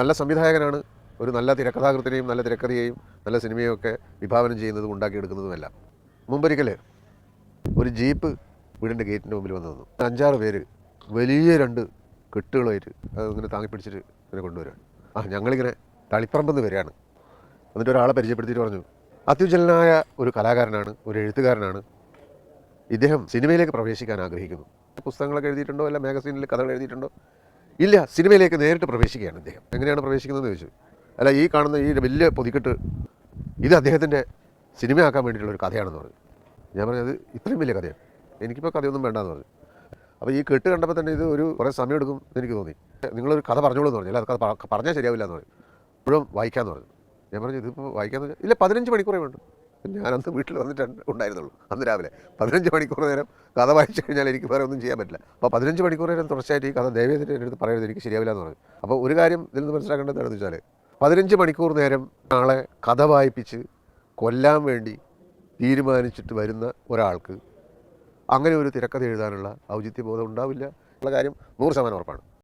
നല്ല സംവിധായകനാണ്. ഒരു നല്ല തിരക്കഥാകൃത്തിനെയും നല്ല തിരക്കഥയെയും നല്ല സിനിമയും ഒക്കെ വിഭാവനം ചെയ്യുന്നതും ഉണ്ടാക്കിയെടുക്കുന്നതുമെല്ലാം. മുമ്പൊരിക്കൽ ഒരു ജീപ്പ് വീടിന്റെ ഗേറ്റിന്റെ മുമ്പിൽ വന്നു നിന്നു. അഞ്ചാറ് പേര് വലിയ രണ്ട് കെട്ടുകളായിട്ട് അതിങ്ങനെ താങ്ങി പിടിച്ചിട്ട് ഇങ്ങനെ കൊണ്ടുവരികയാണ് ആ ഞങ്ങളിങ്ങനെ തളിപ്പറമ്പെന്ന് വരികയാണ്. എന്നിട്ട് ഒരാളെ പരിചയപ്പെടുത്തിയിട്ട് പറഞ്ഞു അത്യുജ്വലനായ ഒരു കലാകാരനാണ് ഒരു എഴുത്തുകാരനാണ്. ഇദ്ദേഹം സിനിമയിലേക്ക് പ്രവേശിക്കാൻ ആഗ്രഹിക്കുന്നു. പുസ്തകങ്ങളൊക്കെ എഴുതിയിട്ടുണ്ടോ? അല്ല മാഗസീനിൽ കഥകൾ എഴുതിയിട്ടുണ്ടോ? ഇല്ല സിനിമയിലേക്ക് നേരിട്ട് പ്രവേശിക്കുകയാണ് അദ്ദേഹം. എങ്ങനെയാണ് പ്രവേശിക്കുന്നതെന്ന് ചോദിച്ചു. അല്ല ഈ കാണുന്ന ഈ വലിയ പൊതിക്കെട്ട് ഇത് അദ്ദേഹത്തിന്റെ സിനിമയാക്കാൻ വേണ്ടിയിട്ടുള്ള ഒരു കഥയാണെന്ന് പറഞ്ഞു. ഞാൻ പറഞ്ഞത് ഇത്രയും വലിയ കഥയാണ്. എനിക്കിപ്പോൾ കഥയൊന്നും വേണ്ടാന്ന് പറഞ്ഞു. അപ്പോൾ ഈ കെട്ട് കണ്ടപ്പോൾ തന്നെ ഇത് ഒരു കുറേ സമയം എടുക്കും എന്ന് എനിക്ക് തോന്നി. നിങ്ങളൊരു കഥ പറഞ്ഞോളൂ എന്ന് പറഞ്ഞു. അല്ല അത് കഥ പറഞ്ഞാൽ ശരിയാവില്ല എന്ന് പറഞ്ഞു. ഇപ്പോഴും വായിക്കാമെന്ന് പറഞ്ഞു. ഞാൻ പറഞ്ഞു ഇതിപ്പോൾ വായിക്കാമെന്ന് ഇല്ല പതിനഞ്ച് മണിക്കൂറേ വേണ്ടു. ഞാൻ അന്ന് വീട്ടിൽ വന്നിട്ട് ഉണ്ടായിരുന്നുള്ളൂ. അന്ന് രാവിലെ. പതിനഞ്ച് മണിക്കൂർ നേരം കഥ വായിച്ചു കഴിഞ്ഞാൽ എനിക്ക് വേറെ ഒന്നും ചെയ്യാൻ പറ്റില്ല. അപ്പോൾ പതിനഞ്ച് മണിക്കൂർ നേരം തുടർച്ചയായിട്ട് ഈ കഥ ദേവേന്ദ്രന്റെ അടുത്ത് പറയരുത് എനിക്ക് ശരിയാവില്ല എന്ന് പറഞ്ഞു. അപ്പോൾ ഒരു കാര്യം ഇതിൽ നിന്ന് മനസ്സിലാക്കേണ്ടത് എന്താണെന്ന് വെച്ചാൽ പതിനഞ്ച് മണിക്കൂർ നേരം ആളെ കഥ വായിപ്പിച്ച് കൊല്ലാൻ വേണ്ടി തീരുമാനിച്ചിട്ട് വരുന്ന ഒരാൾക്ക് അങ്ങനെ ഒരു തിരക്കഥ എഴുതാനുള്ള ഔചിത്യബോധം ഉണ്ടാവില്ല. ഉള്ള കാര്യം നൂറ് ശതമാനം ഉറപ്പാണ്.